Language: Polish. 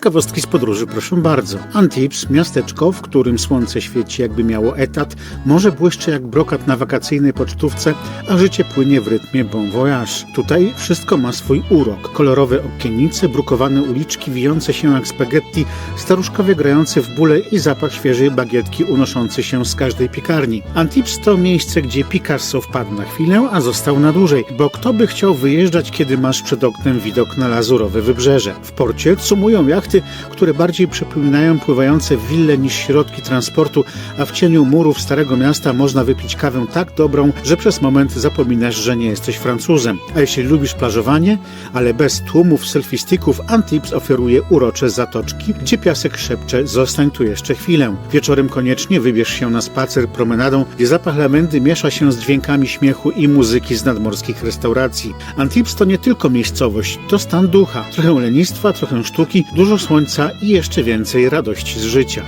Ciekawostki z podróży, proszę bardzo. Antibes, miasteczko, w którym słońce świeci jakby miało etat, morze błyszczy jak brokat na wakacyjnej pocztówce, a życie płynie w rytmie bon voyage. Tutaj wszystko ma swój urok. Kolorowe okiennice, brukowane uliczki wijące się jak spaghetti, staruszkowie grający w bóle i zapach świeżej bagietki unoszący się z każdej piekarni. Antibes to miejsce, gdzie Picasso wpadł na chwilę, a został na dłużej, bo kto by chciał wyjeżdżać, kiedy masz przed oknem widok na lazurowe wybrzeże. W porcie sumują jachty, które bardziej przypominają pływające wille niż środki transportu, a w cieniu murów Starego Miasta można wypić kawę tak dobrą, że przez moment zapominasz, że nie jesteś Francuzem. A jeśli lubisz plażowanie, ale bez tłumów selfiestików, Antibes oferuje urocze zatoczki, gdzie piasek szepcze zostań tu jeszcze chwilę. Wieczorem koniecznie wybierz się na spacer promenadą, gdzie zapach lawendy miesza się z dźwiękami śmiechu i muzyki z nadmorskich restauracji. Antibes to nie tylko miejscowość, to stan ducha. Trochę lenistwa, trochę sztuki, dużo słońca i jeszcze więcej radości z życia.